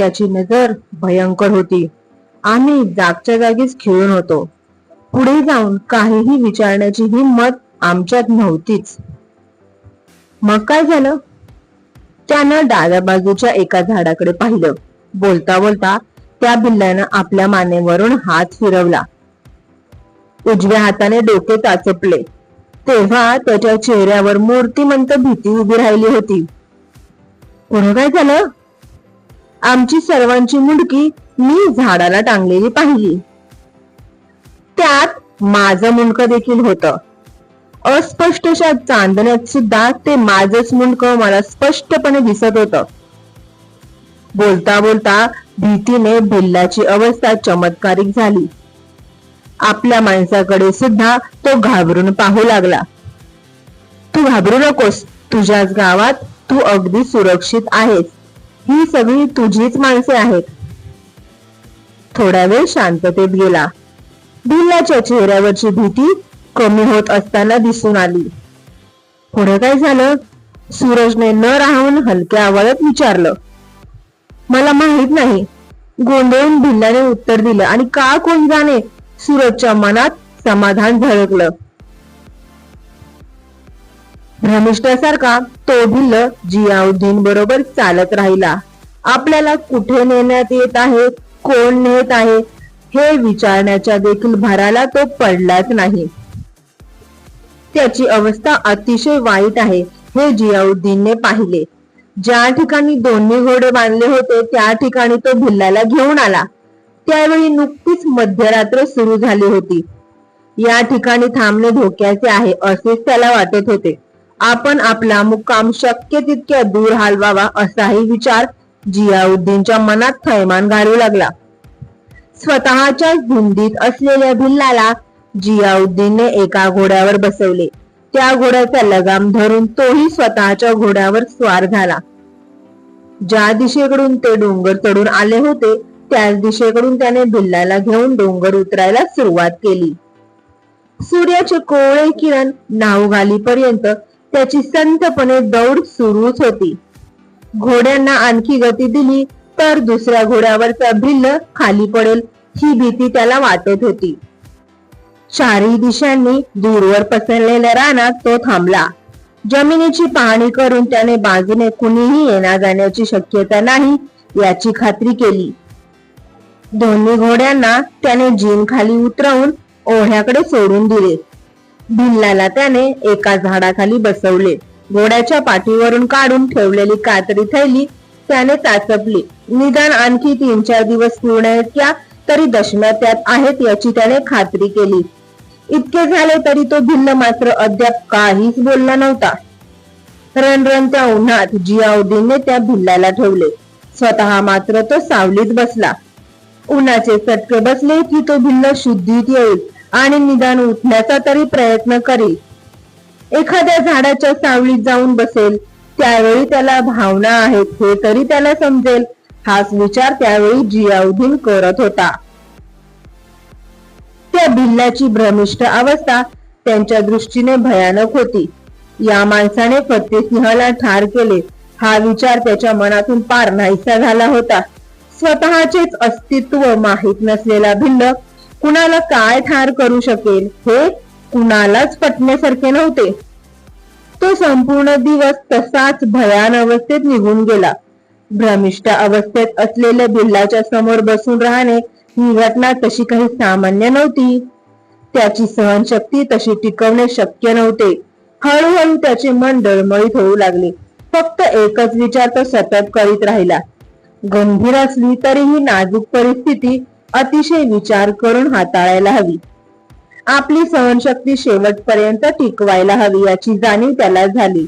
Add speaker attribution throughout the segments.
Speaker 1: त्याची नजर भयंकर होती. आम्ही जागच्या जागीच खिळून होतो. पुढे जाऊन काहीही विचारण्याची हिंमत आमच्यात नव्हतीच. मग काय झालं? त्यानं डाव्या बाजूच्या एका झाडाकडे पाहिलं. बोलता बोलता त्या बिल्ल्यानं आपल्या मानेवरून हात फिरवला. उजव्या हाताने डोके ताचपले. तेव्हा त्याच्या चेहऱ्यावर मूर्तिमंत भीती उभी राहिली होती. पुढे काय झालं? आमची सर्वांची मुंडकी मी झाडाला टांगलेली पाहिली. त्यात माझं मुंडकं देखील होत. अस्पष्टशा चांदण्यात सुद्धा ते माझच मुंडकं मला स्पष्टपणे दिसत होत. बोलता बोलता भीतीने भिल्लाची अवस्था चमत्कारिक झाली. आपल्या माणसाकडे सुद्धा तो घाबरून पाहू लागला. तू घाबरू नकोस. तुझ्याच गावात तू अगदी सुरक्षित आहेस. ही सगळी तुझीच माणसे आहेत. थोडा वेळ शांततेत गेला. भिल्लाच्या चेहऱ्यावरची भीती कमी होत असताना दिसून आली. पुढे काय झालं? सूरजने न राहून हलक्या आवाजात विचारलं. मला माहीत नाही. गोंधळून भिल्लाने उत्तर दिलं आणि का कोण जाणे? सूरजच्या मनात समाधान झळकलं. भ्रमिष्ठासारखा तो भिल्ल जियाउद्दीन बरोबर चालत राहिला. आपल्याला कुठे नेण्यात येत आहे? कोण नेत आहे? हे विचारण्याच्या देखील भराला तो पडलाच नाही. त्याची अवस्था अतिशय वाईट आहे हे जियाउद्दीनने पाहिले. ज्या ठिकाणी दोन्ही घोडे बांधले होते त्या ठिकाणी तो भिल्लाला घेऊन आला. त्यावेळी नुकतीच मध्यरात्र सुरू झाली होती. या ठिकाणी थांबणे धोक्याचे आहे असेच त्याला वाटत होते. आपण आपला मुक्काम शक्य तितक्या दूर हलवावा असाही विचार जियाउद्दीनच्या मनात थैमान घालू लागला. स्वतःच्या धुंदीत असलेल्या भिल्लाला जियाउद्दीनने एका घोड्यावर बसवले. त्या घोड्याचा लगाम धरून तोही स्वतःच्या घोड्यावर स्वार झाला. ज्या दिशेकडून ते डोंगर चढून आले होते त्याच दिशेकडून त्याने भिल्लाला घेऊन डोंगर उतरायला सुरुवात केली. सूर्याचे कोवळे किरण नाव घालीपर्यंत त्याची संतपणे दौड सुरूच होती. घोड्यांना आणखी गती दिली तर दुसऱ्या घोड्यावरचा भिल्ल खाली पडेल ही भीती त्याला वाटत होती. चारही दिशांनी दूरवर पसरलेल्या रानात तो थांबला. जमिनीची पाहणी करून त्याने बाजूने कुणीही येण्या जाण्याची शक्यता नाही याची खात्री केली. दोन्ही घोड्यांना त्याने जीन खाली उतरवून ओढ्याकडे सोडून दिले. भिल्लाला त्याने एका झाडाखाली बसवले. घोड्याच्या पाठीवरून काढून ठेवलेली कातरी थैली त्याने चाचपली. निदान आणखी तीन चार दिवस पूर्ण इतक्या तरी दशम्या त्यात आहेत याची त्याने खात्री केली. इतके झाले तरी तो भिल्ल मात्र अद्याप काहीच बोलला नव्हता. रणरणत्या उन्हात जियाउद्दीनने त्या भिल्लाला ठेवले. स्वतः मात्र तो सावलीत बसला. उन्हाचे चटके बसले की तो भिल्ल शुद्धीत येईल. आणि निदान उठण्याचा तरी प्रयत्न करील. एखाद्या झाडाच्या सावलीत जाऊन बसेल. त्यावेळी त्याला भावना आहेत हे तरी त्याला समजेल. हाच विचार त्यावेळी जियाउद्दीन करत होता. त्या भिल्लाची भ्रमिष्ट अवस्था त्यांच्या दृष्टीने भयानक होती. या माणसाने फतेसिंहाला ठार केले. हा विचार त्याच्या मनातून पार नाहीसा झाला होता. स्वतःचेच अस्तित्व माहीत नसलेला भिल्ल कुणाला काय ठार करू शकेल हे कुणालाच पटण्यासारखे नव्हते. तो संपूर्ण दिवस तसाच भयान अवस्थेत निघून गेला. भ्रमिष्ट अवस्थेत असलेल्या बिल्लाच्या समोर बसून राहणे ही घटना तशी काही सामान्य नव्हती. त्याची सहनशक्ती तशी टिकवणे शक्य नव्हते. हळूहळू त्याचे मन डळमळीत होऊ लागले. फक्त एकच विचार तो सतत करीत राहिला. गंभीर असली तरीही नाजूक परिस्थिती अतिशय विचार करून हाताळायला हवी. आपली सहनशक्ती शेवटपर्यंत टिकवायला हवी याची जाणीव त्याला झाली.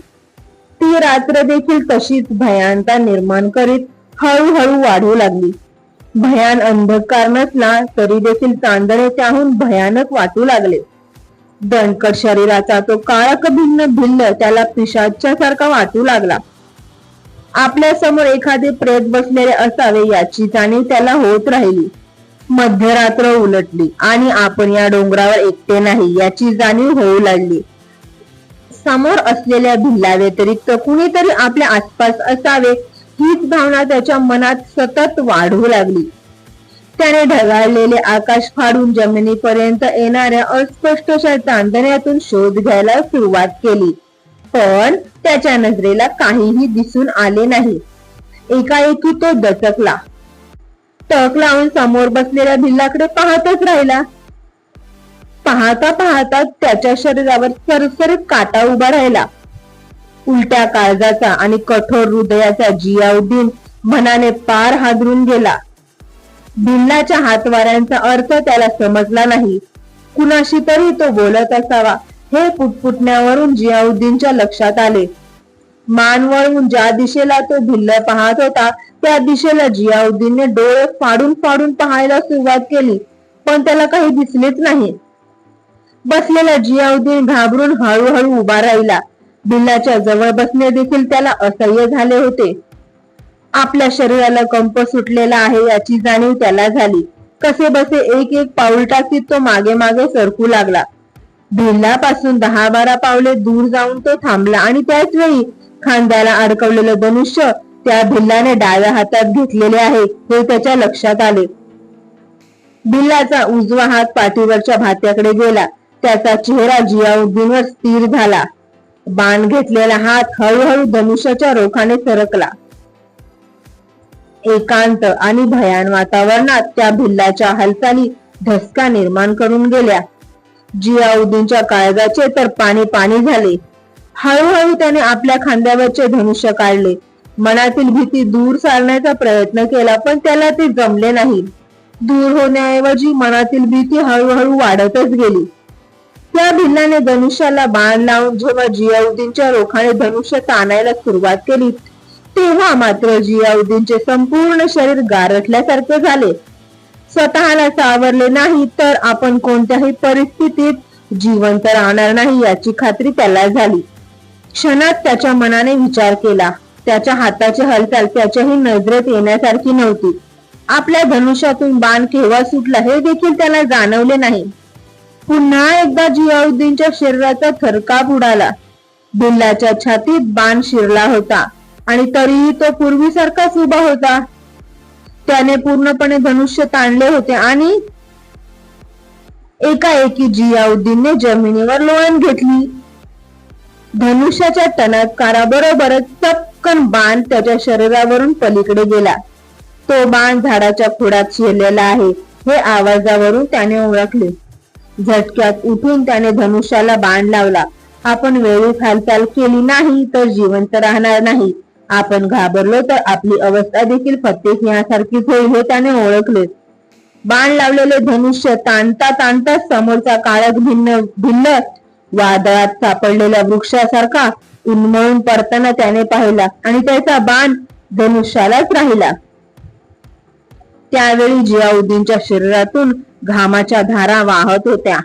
Speaker 1: ती रात्र देखील तशीच भयानता निर्माण करीत हळूहळू वाढू लागली. भयान अंधकार नसला तरी देखील चांदणे त्याहून भयानक वाटू लागले. दणकट शरीराचा तो काळक भिन्न भिल्ल त्याला पिशाच्या सारखा वाटू लागला. आपल्यासमोर एखादे प्रेत बसलेले असावे याची जाणीव त्याला होत राहिली. मध्यरात्र उलटली आणि आपण या डोंगरावर एकटे नाही याची जाणीव होऊ लागली. समोर असलेल्या भिल्ला व्यतिरिक्त कुणीतरी आपल्या आसपास असावे हीच भावना त्याच्या मनात सतत वाढू लागली. त्याने ढगाळलेले आकाश फाडून जमिनीपर्यंत येणाऱ्या अस्पष्टशा चांदण्यातून शोध घ्यायला सुरुवात केली. पण त्याच्या नजरेला काहीही दिसून आले नाही. एकाएकी तो दचकला. टक लावून समोर बसलेल्या भिल्लाकडे पाहतच राहिला. पाहता पाहता त्याच्या शरीरावर सरसरीत काटा उभा राहिला. उलट्या काळजाचा आणि कठोर हृदयाचा जियाउद्दीन मनाने पार हादरून गेला. भिल्लाच्या हातवाऱ्यांचा अर्थ त्याला समजला नाही. कुणाशी तरी तो बोलत असावा हे पुटपुटण्यावरून जियाउद्दीनच्या लक्षात आले. मान वळवून ज्या दिशेला तो भिल्ल पाहत होता त्या दिशेला जियाउद्दीनने डोळे फाडून फाडून पाहायला सुरुवात केली पण त्याला काही दिसलेच नाही. बसलेला जियाउद्दीन घाबरून हळूहळू उभा राहिला. भिल्लाच्या जवळ बसणे देखील त्याला असह्य झाले होते. आपल्या शरीराला कंप सुटलेला आहे याची जाणीव त्याला झाली. कसे बसे एक एक पाऊल टाकीत तो मागे मागे सरकू लागला. भिल्लापासून दहा बारा पावले दूर जाऊन तो थांबला आणि त्याच वेळी खांद्याला अडकवलेलं धनुष्य त्या भिल्लाने डाव्या हातात घेतलेले आहे हे त्याच्या लक्षात आले. भिल्लाचा उजवा हात पाठीवरच्या भात्याकडे गेला. त्याचा चेहरा जियाउद्दीनवर स्थिर झाला. बाण घेतलेला हात हळूहळू धनुष्याच्या रोखाने सरकला. एकांत आणि भयान वातावरणात त्या भिल्लाच्या हालचाली धसका निर्माण करून गेल्या. जियाउद्दीनच्या काळजाचे तर पाणी पाणी झाले. हळूहळू त्याने आपल्या खांद्यावरचे धनुष्य काढले. मनातील भीती दूर सारण्याचा प्रयत्न केला पण त्याला ते जमले नाही. दूर होण्याऐवजी मनातील भीती हळूहळू वाढतच गेली. त्या भिल्लाने धनुष्याला बाण लावून जेव्हा जियाउद्दीनच्या रोखाने धनुष्य ताणायला सुरुवात केली तेव्हा मात्र जियाउद्दीनचे संपूर्ण शरीर गारठल्यासारखे झाले. स्वतःला सावरले नाही तर आपण कोणत्याही परिस्थितीत जिवंत राहणार नाही याची खात्री त्याला झाली. क्षणात त्याच्या मनाने विचार केला. त्याच्या हाताची हालचाल त्याच्याही नजरेत येण्यासारखी नव्हती. आपल्या धनुष्यातून बाण केव्हा सुटला हे देखील त्याला जाणवले नाही. पुन्हा एकदा जियाउद्दीनच्या शरीराचा थरकाप उडाला. बिल्लाच्या छातीत बाण शिरला होता आणि तरीही तो पूर्वीसारखाच उभा होता. त्याने पूर्णपणे धनुष्य ताणले होते आणि एकाएकी जियाउद्दीनने जमिनीवर लोळण घेतली. धनुष्याच्या टणकाराबरोबरच चपकन बाण त्याच्या शरीरावरून पलीकडे गेला. तो बाण झाडाच्या खोडात शिरलेला आहे हे आवाजावरून त्याने ओळखले. झटक्यात उठून त्याने धनुष्याला बाण लावला. आपण वेळीच हालचाल केली नाही तर जिवंत राहणार नाही. आपण घाबरलो तर आपली अवस्था देखील प्रत्येक यासारखीच होईल हे त्याने ओळखले. बाण लावलेले धनुष्य ताणता ताणता समोरचा काळात भिन्न भिन्न वादळात सापडलेल्या वृक्षासारखा उन्मळून पडताना त्याने पाहिला आणि त्याचा बाण धनुष्यालाच राहिला. त्यावेळी जियाउद्दीनच्या शरीरातून घामाच्या धारा वाहत होत्या.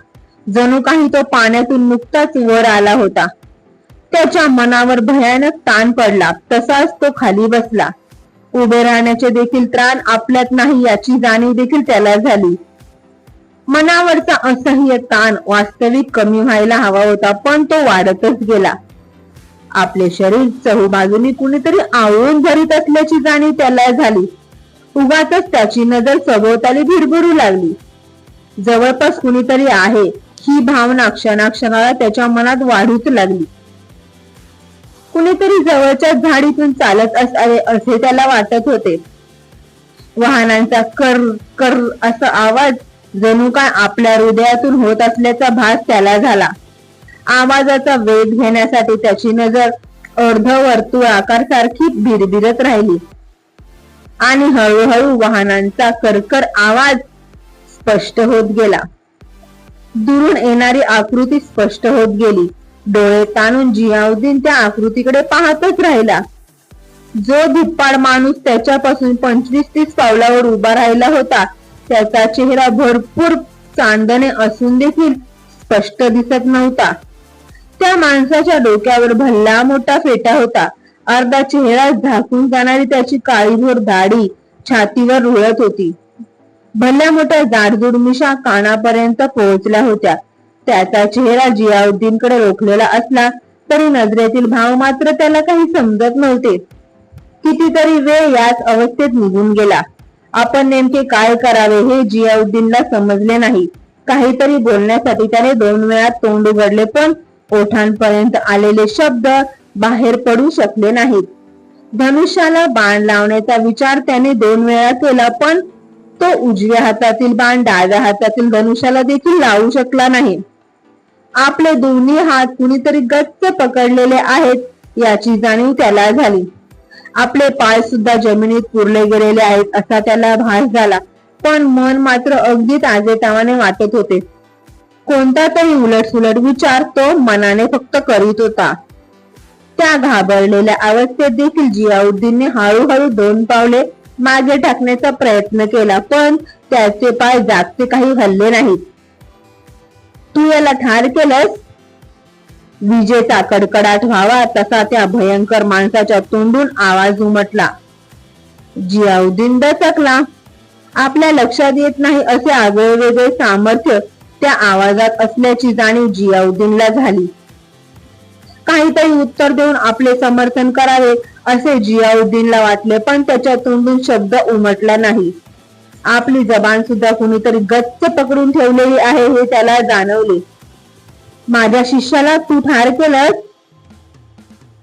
Speaker 1: जणू काही तो पाण्यातून नुकताच वर आला होता. त्याच्या मनावर भयानक ताण पडला. तसाच तो खाली बसला. उभे राहण्याचे देखील त्राण आपल्यात नाही याची जाणीव देखील त्याला झाली. मनावरचा असह्य ताण वास्तविक कमी व्हायला हवा होता पण तो वाढतच गेला. आपले शरीर चहूबाजूनी कुणीतरी आवळून धरीत असल्याची जाणीव त्याला झाली. उगाच त्याची नजर सभोवताली भिरभिरू लागली. जवळपास कुणीतरी आहे ही भावना क्षणाक्षणाला त्याच्या मनात वाढूच लागली. कुणीतरी जवळच्या झाडीतून चालत असावे असे त्याला वाटत होते. वाहनांचा कर कर असा आवाज जणू काय आपल्या हृदयातून होत असल्याचा भास त्याला झाला. आवाजाचा वेध घेण्यासाठी त्याची नजर अर्ध वर्तुळाकार सारखी भिरभिरत राहिली. आणि हळूहळू वाहनांचा करकर आवाज स्पष्ट होत गेला. दुरून येणारी आकृती स्पष्ट होत गेली. डोळे ताणून जियाउद्दीन त्या आकृतीकडे पाहतच राहिला. जो धिप्पाड माणूस त्याच्यापासून पंचवीस तीस पावलावर उभा राहिला होता त्याचा चेहरा भरपूर चांदणे असून देखील स्पष्ट दिसत नव्हता. त्या माणसाच्या डोक्यावर भल्ला मोठा फेटा होता. अर्धा चेहरा झाकून जाणारी त्याची काळीभोर दाढी छातीवर रुळत होती. भल्ल्या मोठ्या जाडजूड मिशा कानापर्यंत पोहोचल्या होत्या. त्याचा चेहरा जियाउद्दीनकडे रोखलेला असला तरी नजरेतील भाव मात्र त्याला काही समजत नव्हते. कितीतरी वेळ याच अवस्थेत निघून गेला. आपण नेमके काय करावे हे जियाउद्दीनला समजले नाही. काहीतरी बोलण्यासाठी त्याने दोन वेळा तोंड उघडले पण ओठांपर्यंत आलेले शब्द बाहेर पडू शकले नाहीत. धनुष्याला बाण लावण्याचा विचार त्याने दोन वेळा केला पण तो उजव्या हातातील बाण डाव्या हातातील धनुष्याला देखील लावू शकला नाही. आपले दोन्ही हात कुणीतरी गच्च पकडलेले आहेत याची जाणीव त्याला झाली. आपले पाय सुद्धा जमिनीत पुरले गेलेले आहेत असा त्याला भास झाला. पण मन मात्र अगदी ताजेतावाने वाटत होते. कोणता तरी उलटसुलट विचार तो मनाने फक्त करीत होता. त्या घाबरलेल्या अवस्थेत देखील जियाउद्दीनने हळूहळू दोन पावले मागे टाकण्याचा प्रयत्न केला पण त्याचे पाय जागचे काही हल्ले नाहीत. तू याला ठार केलंस? विजेचा कडकडाट व्हावा तसा त्या भयंकर माणसाच्या तोंडून आवाज उमटला. जियाउद्दीन दचकला. आपल्या लक्षात येत नाही असे आगळे सामर्थ्य त्या आवाजात असल्याची जाणीव जियाउद्दीनला झाली. काहीतरी उत्तर देऊन आपले समर्थन करावे असे जियाउद्दीनला वाटले पण त्याच्या तोंडून शब्द उमटला नाही. आपली जबान सुद्धा कुणीतरी गच्च पकडून ठेवलेली आहे हे त्याला जाणवले. माझ्या शिष्याला तू ठार केलंस.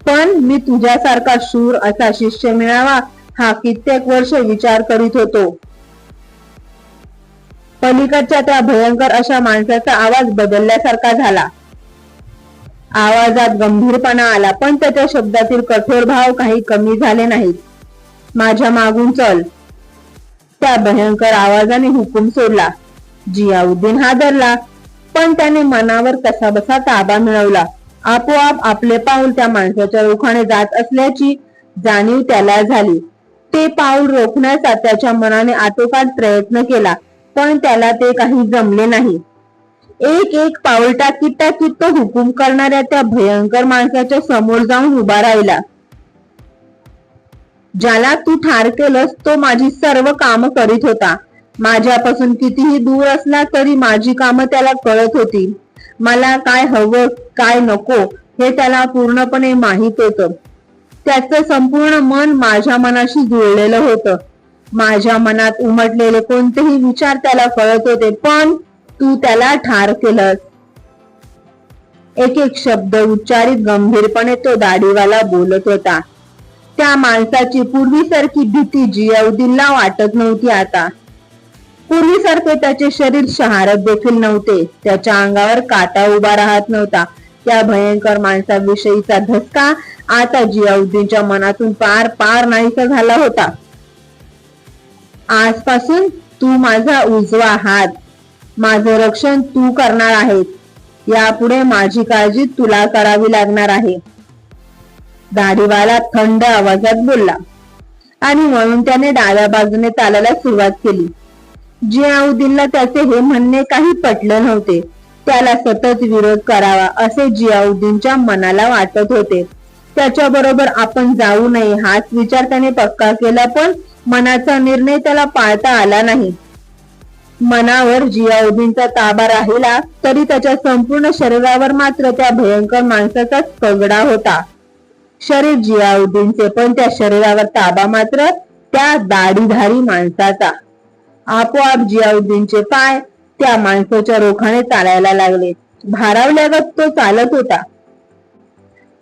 Speaker 1: पण मी तुझ्यासारखा शूर असा शिष्य मिळावा हा कित्येक वर्ष विचार करीत होतो. पलीकडच्या त्या भयंकर अशा माणसाचा आवाज बदलल्यासारखा झाला. आवाजात गंभीरपणा आला पण त्याच्या शब्दातील कठोर भाव काही कमी झाले नाहीत. माझ्या मागून चल. त्या भयंकर आवाजाने हुकूम सोडला. जियाउद्दीन हादरला. पण त्याने मनावर कसा बसा ताबा मिळवला. आपोआप आपले पाऊल त्या माणसाच्या रोखाने जात असल्याची जाणीव त्याला झाली. ते पाऊल रोखण्याचा त्याच्या मनाने आटोकाट प्रयत्न केला पण त्याला ते काही जमले नाही. एक एक पाऊल टाकीत टाकीत तो हुकूम करणाऱ्या त्या भयंकर माणसाच्या समोर जाऊन उभा राहिला. ज्याला तू ठार केलंस तो माझी सर्व काम करीत होता. माझ्यापासून कितीही दूर असला तरी माझी कामं त्याला कळत होती. मला काय हवं काय नको हे त्याला पूर्णपणे माहीत होतं. त्याचं संपूर्ण मन माझ्या मनाशी जुळलेलं होतं. माझ्या मनात उमटलेले कोणतेही विचार त्याला कळत होते पण तू त्याला ठार केलंस. एक एक शब्द उच्चारित गंभीरपणे तो दाढीवाला बोलत होता. त्या माणसाची पूर्वीसारखी भीती जियाउद्दीनला वाटत नव्हती आता. पूर्वीसारखे त्याचे शरीर शहारत देखील नव्हते. त्याच्या अंगावर काटा उभा राहत नव्हता. त्या भयंकर माणसाविषयीचा धसका आता जियाउद्दीनच्या मनातून पार पार नाहीसा झाला होता. आजपासून तू माझा उजवा हात. माझं रक्षण तू करणार आहेस. यापुढे माझी काळजी तुला करावी लागणार आहे. दाढीवाला थंड आवाजात बोलला. आणि म्हणून त्याने डाव्या बाजूने चालायला सुरुवात केली. जियाउद्दीनला त्याचे हे म्हणणे काही पटलं नव्हते. त्याला सतत विरोध करावा असे जियाउद्दीनच्या मनाला वाटत होते. त्याच्या बरोबर आपण जाऊ नये हाच विचार त्याने पक्का केला पण मनाचा निर्णय त्याला पाळता आला नाही. मनावर जियाउद्दीनचा ताबा राहिला तरी त्याच्या संपूर्ण शरीरावर मात्र त्या भयंकर माणसाचाच पगडा होता. शरीर जियाउद्दीनचे पण त्या शरीरावर ताबा मात्र त्या दाढीधारी माणसाचा. आपोआप जियाउद्दीनचे पाय त्या माणसाच्या रोखाने चालायला लागले. भारावल्यागत तो चालत होता.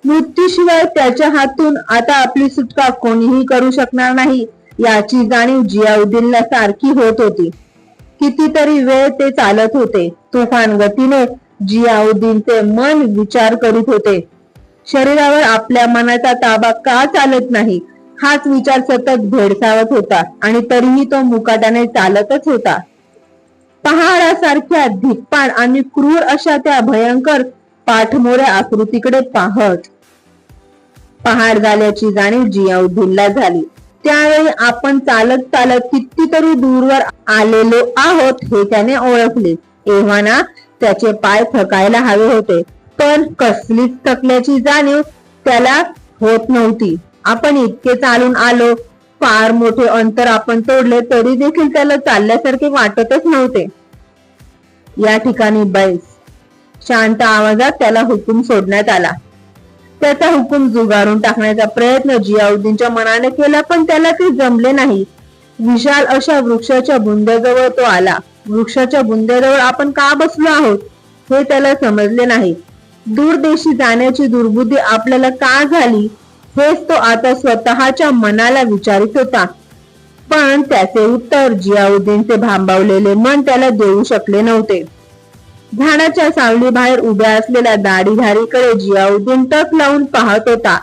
Speaker 1: मृत्यूशिवाय त्याच्या हातून आता आपली सुटका कोणीही करू शकणार नाही याची जाणीव जियाउद्दीनला सारखी होत होती. कितीतरी वेळ ते चालत होते. तुफान गतीने जियाउद्दीनचे मन विचार करीत होते. शरीरावर आपल्या मनाचा ताबा का चालत नाही? हाच विचार सतत भेडसावत होता आणि तरीही तो मुकाट्याने चालतच होता. पहाडासारख्या धिप्पाड आणि क्रूर अशा त्या भयंकर पाठमोऱ्या आकृतीकडे पाहत. पहाड झाल्याची जाणीव जियाउद्दीनला झाली. त्यावेळी आपण चालत चालत कितीतरी दूरवर आलेलो आहोत हे त्याने ओळखले. एव्हाना त्याचे पाय थकायला हवे होते. पण कसलीच थकल्याची जाणीव त्याला होत नव्हती. आपण इतके चालून आलो. फार मोठे अंतर आपण तोडले तरी देखील त्याला चालल्यासारखे वाटतच नव्हते. या ठिकाणी बैस. शांत आवाजात त्याला हुकूम सोडण्यात आला. त्याचा हुकूम जुगारून टाकण्याचा प्रयत्न जियाउद्दीनच्या मनाने केला पण त्याला ते जमले नाही. विशाल अशा वृक्षाच्या बुंद्याजवळ तो आला. वृक्षाच्या बुंद्याजवळ आपण का बसलो आहोत? हे त्याला समजले नाही. दूरदेशी जाण्याची दुर्बुद्धी आपल्याला का झाली? हेच तो आता स्वतःच्या मनाला विचारित होता. पण त्याचे उत्तर जियाउद्दीनचे भांबावलेले मन त्याला देऊ शकले नव्हते. झाडाच्या सावली बाहेर उभ्या असलेल्या दाढीधारीकडे जियाउद्दीन टक लावून पाहत होता.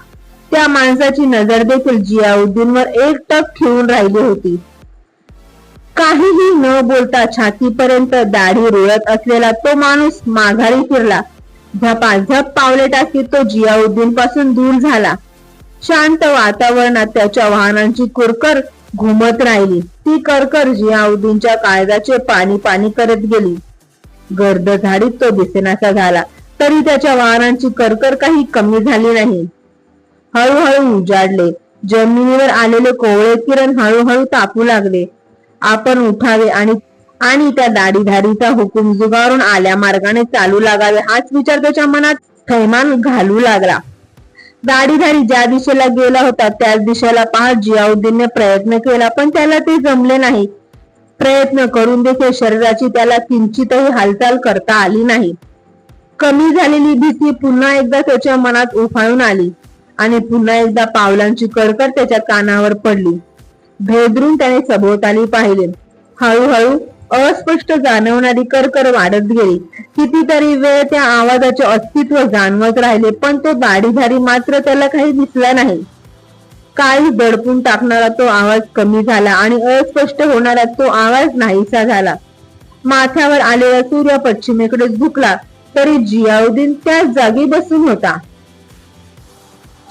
Speaker 1: त्या माणसाची नजर देखील जियाउद्दीनवर एक टक ठेवून राहिली होती. काहीही न बोलता छातीपर्यंत दाढी रुळत असलेला तो माणूस माघारी फिरला. झपाझप पावले टाकीत तो जियाउद्दीन पासून दूर झाला. शांत वातावरणात त्याच्या वाहनांची कुरकर घुमत राहिली. ती करकर जियाउद्दीनच्या काळजाचे पाणी पाणी करत गेली. गर्द झाडीत तो दिसेनासा झाला. तरी त्याच्या वाहनांची करकर काही कमी झाली नाही. हळूहळू उजाडले. जमिनीवर आलेले कोवळे किरण हळूहळू तापू लागले. आपण उठावे आणि आणि त्या दाढीधारीचा हुकूम जुगारून आल्या मार्गाने चालू लागावे हाच विचार त्याच्या मनात थैमान घालू लागला. दाढीधारी ज्या दिशेला गेला होता त्याच दिशेला पाहत जियाउद्दीनने प्रयत्न केला पण त्याला ते जमले नाही. प्रयत्न करून देखील शरीराची त्याला किंचितही हालचाल करता आली नाही. कमी झालेली भीती पुन्हा एकदा त्याच्या मनात उफाळून आली आणि पुन्हा एकदा पावलांची कडकड त्याच्या कानावर पडली. भेदरून त्याने सभोवताली पाहिले. हळूहळू अस्पष्ट जाणवणारी करकर वाढत गेली. कितीतरी वेळ त्या आवाजाचे अस्तित्व जाणवत राहिले पण तो दाढीधारी मात्र त्याला काही दिसला नाही. काही दडपून टाकणारा तो आवाज कमी झाला आणि अस्पष्ट होणारा तो आवाज नाहीसा झाला. माथ्यावर आलेला सूर्य पश्चिमेकडे झुकला तरी जियाउद्दीन त्याच जागी बसून होता.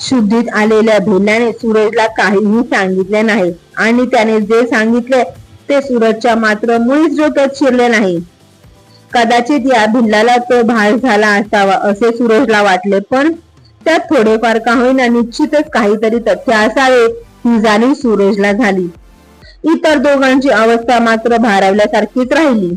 Speaker 1: शुद्धीत आलेल्या भिल्लाने सूरजला काहीही सांगितले नाही आणि त्याने जे सांगितले ते सूरजच्या मात्र मुळीच डोक्यात शिरले नाही. कदाचित या भिल्लाला तो भास झाला असावा असे सूरजला वाटले पण त्यात थोडेफार का होईना निश्चितच काहीतरी तथ्य असावे ही जाणीव सूरजला झाली. इतर दोघांची अवस्था मात्र भारावल्यासारखीच राहिली.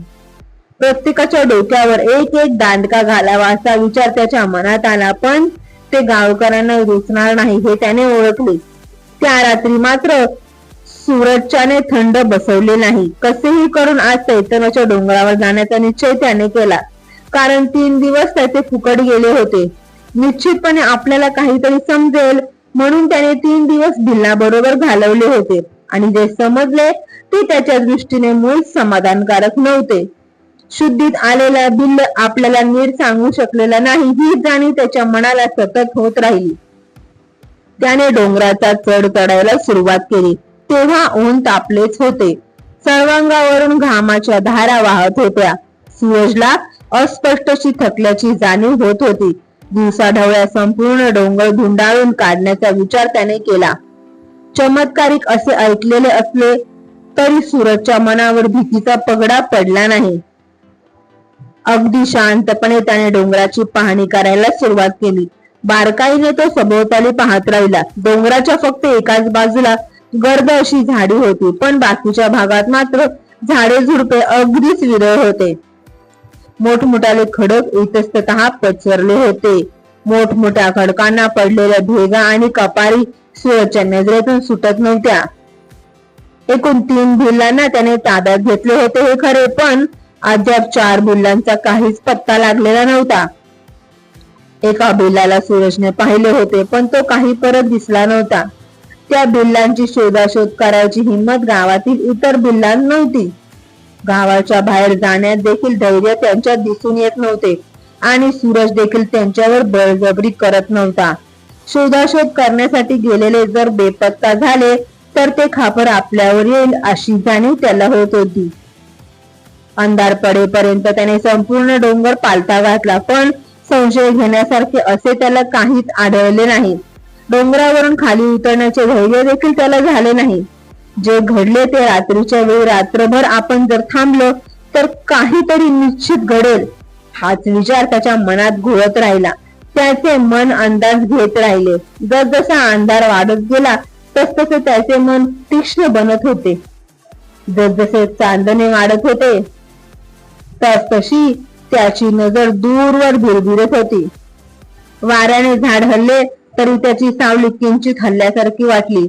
Speaker 1: प्रत्येकाच्या डोक्यावर एक एक दांडका घालावा असा विचार त्याच्या मनात आला पण ते गावकऱ्यांना रुचणार नाही हे त्याने ओळखले. त्या रात्री मात्र सूरजच्याने थंड बसवले नाही. कसेही करून आज चैतन्याच्या डोंगरावर जाण्याचा निश्चय त्याने केला. कारण तीन दिवस त्याचे फुकट गेले होते. निश्चितपणे आपल्याला काहीतरी समजेल म्हणून त्याने तीन दिवस भिल्ला बरोबर घालवले होते. आणि जे समजले ते त्याच्या दृष्टीने मूळ समाधानकारक नव्हते. शुद्धीत आलेला बिल्ल आपल्याला नीट सांगू शकलेला नाही ही जाणीव त्याच्या मनाला सतत होत राहिली. त्याने डोंगराचा चढ चढायला सुरुवात केली. तेव्हा ऊन तापलेच होते. सर्वांगावरून घामाच्या धारा वाहत होत्या. सूरजला अस्पष्टशी थकल्याची जाणीव होत होती. दिवसाढवळ्या संपूर्ण डोंगर धुंडाळून काढण्याचा विचार त्याने केला. चमत्कारिक असे ऐकलेले असले तरी सूरजच्या मनावर भीतीचा पगडा पडला नाही. अगदी शांतपणे त्याने डोंगराची पाहणी करायला सुरुवात केली. बारकाईने तो सभोवताली पाहत राहिला. डोंगराच्या फक्त एकाच बाजूला गर्द अशी झाडी होती पण बाकीच्या भागात मात्र झाडे झुडपे अगदीच विरळ होते. मोठमोठाले खडक इतस्तत पसरले होते. मोठमोठ्या खडकांना पडलेल्या भेगा आणि कपारी सूरजच्या नजरेतून सुटत नव्हत्या. एकूण तीन भिल्लांना त्याने ताब्यात घेतले होते हे खरे पण अद्याप चार भिल्लांचा काहीच पत्ता लागलेला नव्हता. एका भिल्लाला सूरजने पाहिले होते पण तो काही परत दिसला नव्हता. त्या बिल्लांची शोधाशोध करायची हिंमत गावातील इतर भिल्लां नव्हती. गावाच्या बाहेर जाण्यात देखील धैर्य त्यांच्यात दिसून येत नव्हते आणि सूरज देखील त्यांच्यावर बळजबरी करत नव्हता. शोधाशोध करण्यासाठी गेलेले जर बेपत्ता झाले तर ते खापर आपल्यावर येईल अशी जाणीव त्याला होत होती. अंधार पडेपर्यंत त्याने संपूर्ण डोंगर पालथा घातला पण संशय घेण्यासारखे असे त्याला काहीच आढळले नाही. डोंगरावरून खाली उतरण्याचे धैर्य देखील त्याला झाले नाही. जे घडले ते रात्रीच्या वेळी रात्रभर आपण जर थांबलो तर काहीतरी निश्चित घडेल. हाच विचार त्याच्या मनात घोळत राहिला. त्याचे मन अंदाज घेत राहिले. जसजसा अंधार वाढत गेला तसतसे त्याचे मन तीक्ष्ण बनत होते. जसजसे चांदणे वाढत होते तस तशी त्याची नजर दूरवर भिरभिरत होती. वाऱ्याने झाड हल्ले तरी त्याची सावली किंचित हल्ल्यासारखी वाटली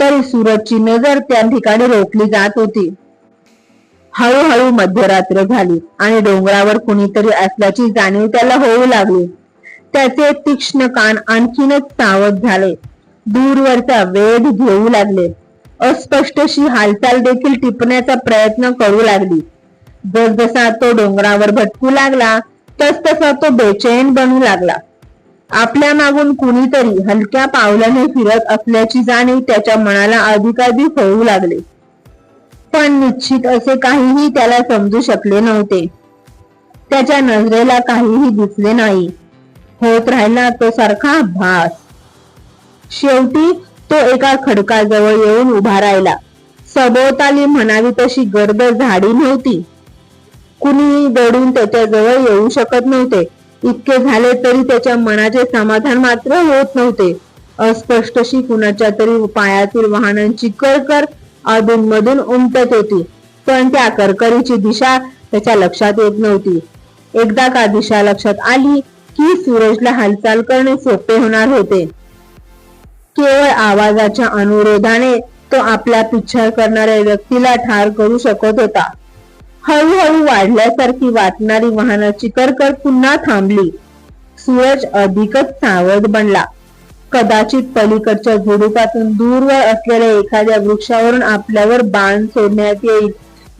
Speaker 1: तरी सूरजची नजर त्या ठिकाणी रोखली जात होती. हळूहळू मध्यरात्र झाली आणि डोंगरावर कुणीतरी असल्याची जाणीव त्याला होऊ लागली. त्याचे तीक्ष्ण कान आणखीनच सावध झाले. दूरवरचा वेध घेऊ लागले. अस्पष्टशी हालचाल देखील टिपण्याचा प्रयत्न करू लागली. जसजसा तो डोंगरावर भटकू लागला तसतसा तो बेचैन बनू लागला. आपल्या मागून कुणीतरी हलक्या पावलाने फिरत असल्याची जाणीव त्याच्या मनाला अधिकाधिक होऊ लागले. पण निश्चित असे काहीही त्याला समजू शकले नव्हते. त्याच्या नजरेला काहीही दिसले नाही. होत राहिला तो सारखा भास. शेवटी तो एका खडकाजवळ येऊन उभा राहिला. सभोवताली म्हणावी तशी गर्द झाडी नव्हती. कुणीही दडून त्याच्याजवळ येऊ शकत नव्हते. इतके झाले तरी त्याच्या मनाचे समाधान मात्र होत नव्हते. अस्पष्टशी कुणाच्या तरी पायातील वाहनांची करकर अधूनमधून उमटत होती. पण त्या करकरीची दिशा त्याच्या लक्षात येत नव्हती. एकदा का दिशा लक्षात आली की सूरजला हालचाल करणे सोपे होणार होते. केवळ आवाजाच्या अनुरोधाने तो आपला पिच्छा करणाऱ्या व्यक्तीला ठार करू शकत होता. हळूहळू वाढल्यासारखी वाटणारी वाहनाची करकर पुन्हा थांबली. सूरज अधिकच सावध बनला. कदाचित पलीकडच्या झुडुपातून दूरवर असलेल्या एखाद्या वृक्षावरून आपल्यावर बाण सोडण्यात येईल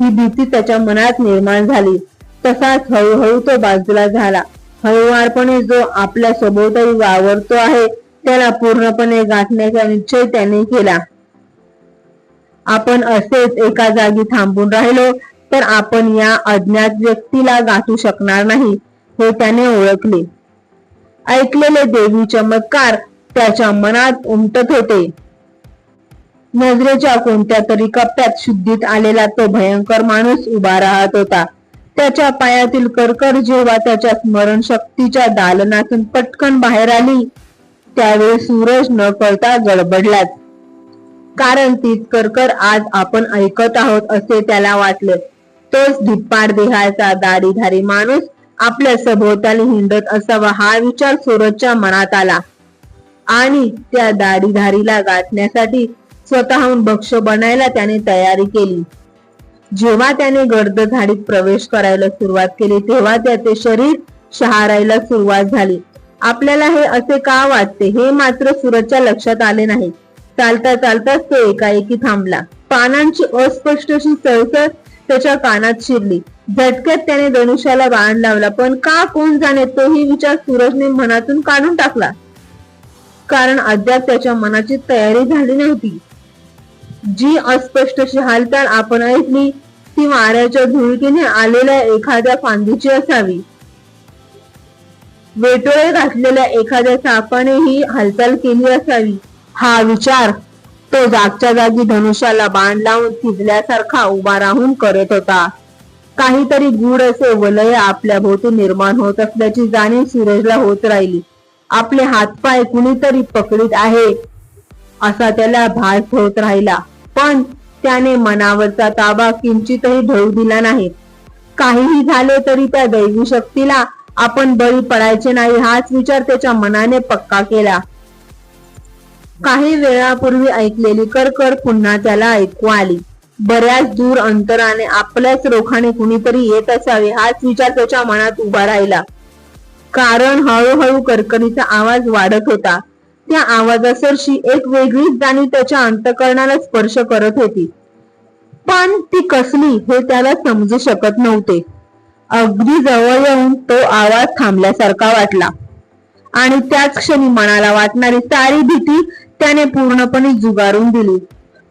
Speaker 1: ही भीती त्याच्या मनात निर्माण झाली. तसाच हळूहळू तो बाजूला झाला. हळूवारपणे जो आपल्या सभोवताली वावरतो आहे त्याला पूर्णपणे गाठण्याचा निश्चय त्याने केला. आपण असेच एका जागी थांबून राहिलो तर आपण या अज्ञात व्यक्तीला गाठू शकणार नाही हे त्याने ओळखले. ऐकलेले देवी चमत्कार त्याच्या मनात उमटत होते. नजरेच्या कोणत्या तरी कप्प्यात शुद्धीत आलेला तो भयंकर माणूस उभा राहत होता. त्याच्या पायातील करकर जेव्हा त्याच्या स्मरणशक्तीच्या दालनातून पटकन बाहेर आली त्यावेळी सूरज न कळता गडबडलाच. कारण तीच करकर आज आपण ऐकत आहोत असे त्याला वाटले. तोच धिप्पाड देहाचा दाढीधारी माणूस आपल्या सभोवताली हिंडत असावा हा विचार सूरजच्या मनात आला. आणि त्या दाढीधारीला गाठण्यासाठी स्वतःहून भक्ष बनायला त्याने तयारी केली. जेव्हा त्याने गर्द झाडीत प्रवेश करायला सुरुवात केली तेव्हा त्याचे शरीर शहारायला सुरुवात झाली. आपल्याला हे असे का वाटते? हे मात्र सूरजच्या लक्षात आले नाही. चालता चालताच तो एकाएकी थांबला. पानांची अस्पष्ट अशी सळसळ त्याच्या कानात शिरली. झटक्यात त्याने धनुष्याला बाण लावला. पण का कोण जाणे तोही विचार सूरजने मनातून काढून टाकला. कारण अद्याप त्याच्या मनाची तयारी झाली नव्हती. जी अस्पष्ट हालचाल आपण ऐकली ती वाऱ्याच्या धुळकीने आलेल्या एखाद्या फांदीची असावी. वेटोळे घातलेल्या एखाद्या सापाने ही हालचाल केली असावी. हा विचार तो जागच्या जागी धनुष्याला बाण लावून थिजल्यासारखा उभा राहून करत होता. काहीतरी गूढ असे वलय आपल्या भोवती निर्माण होत असल्याची जाणीव सूरजला होत राहिली. आपले हातपाय कुणीतरी पकडीत आहे असा त्याला भास होत राहिला. पण त्याने मनावरचा ताबा किंचितही ढळू दिला नाही. काहीही झाले तरी त्या दैवी शक्तीला आपण बळी पडायचे नाही हाच विचार त्याच्या मनाने पक्का केला. काही वेळापूर्वी ऐकलेली करकर पुन्हा त्याला ऐकू आली. बऱ्याच दूर अंतराने आपल्याच रोखाने कुणीतरी येत असावे हाच विचार त्याच्या मनात उभा राहिला. कारण हळूहळू करकरीचा आवाज वाढत होता. त्या आवाजासरशी एक वेगळीच जाणीव त्याच्या अंतकरणाला स्पर्श करत होती. पण ती कसली हे त्याला समजू शकत नव्हते. अगदी जवळ येऊन तो आवाज थांबल्यासारखा वाटला. आणि त्याच क्षणी मनाला वाटणारी सारी भीती त्याने पूर्णपणे जुगारून दिली.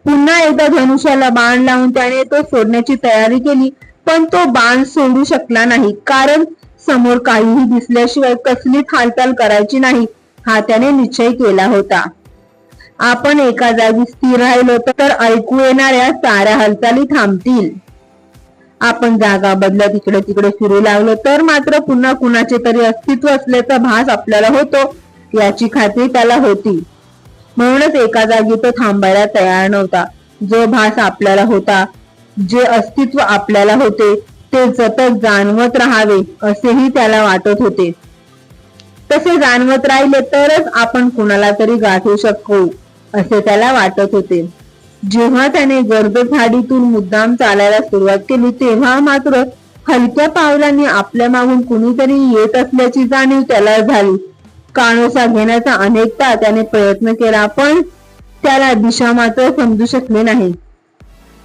Speaker 1: पुन्हा एकदा धनुष्याला बाण लावून त्याने तो सोडण्याची तयारी केली पण तो बाण सोडू शकला नाही. कारण समोर काहीही दिसल्याशिवाय कसलीच हालचाल करायची नाही हा त्याने निश्चय केला होता. आपण एका जागी स्थिर राहिलो तर ऐकू येणाऱ्या साऱ्या हालचाली थांबतील. आपण जागा बदलत इकडे तिकडे फिरू लागलो तर मात्र पुन्हा कुणाचे तरी अस्तित्व असल्याचा भास आपल्याला होतो याची खात्री त्याला होती. म्हणूनच एका जागी तो थांबायला तयार नव्हता. जो भास आपल्याला होता जे अस्तित्व आपल्याला होते ते जतक जाणवत राहावे असेही त्याला वाटत होते. तसे जाणवत राहिले तरच आपण कुणाला तरी गाठू शकू असे त्याला वाटत होते. जेव्हा त्याने गर्द झाडीतून मुद्दाम चालायला सुरुवात केली तेव्हा मात्र हलक्या पावलांनी आपल्या मागून कुणीतरी येत असल्याची जाणीव त्याला झाली. कानोसा घेण्याचा अनेकदा त्याने प्रयत्न केला पण त्याला दिशा मात्र समजू शकले नाही.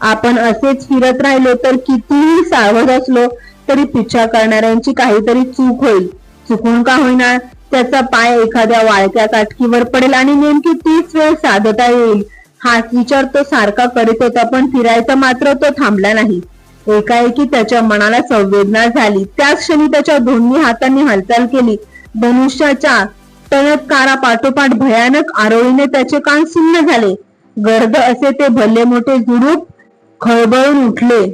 Speaker 1: आपण असेच फिरत राहिलो तर कितीही सावध असलो तरी पिछा करणाऱ्यांची काहीतरी चूक होईल. चुकून का होईना? त्याचा पाय एखाद्या वाळक्या काटकीवर पडेल आणि नेमकी तीच वेळ साधता येईल. हाच विचार तो सारखा करीत होता पण फिरायचा मात्र तो थांबला नाही. एकाएकी त्याच्या मनाला संवेदना झाली. त्याच क्षणी त्याच्या दोन्ही हातांनी हालचाल केली. धनुष्याच्या तळतकारा पाठोपाठ भयानक आरोळीने त्याचे कान सुन्न झाले. गर्द असे ते भले मोठे झुडूप खळबळून उठले.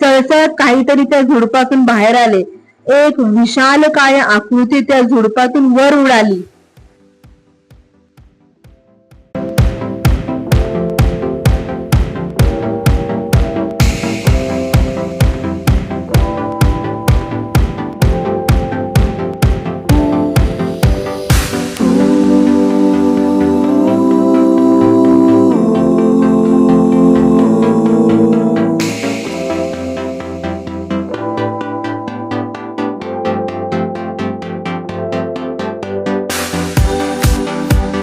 Speaker 1: सळसळत काहीतरी त्या झुडपातून बाहेर आले. एक विशाल काय आकृती त्या झुडपातून वर उडाली.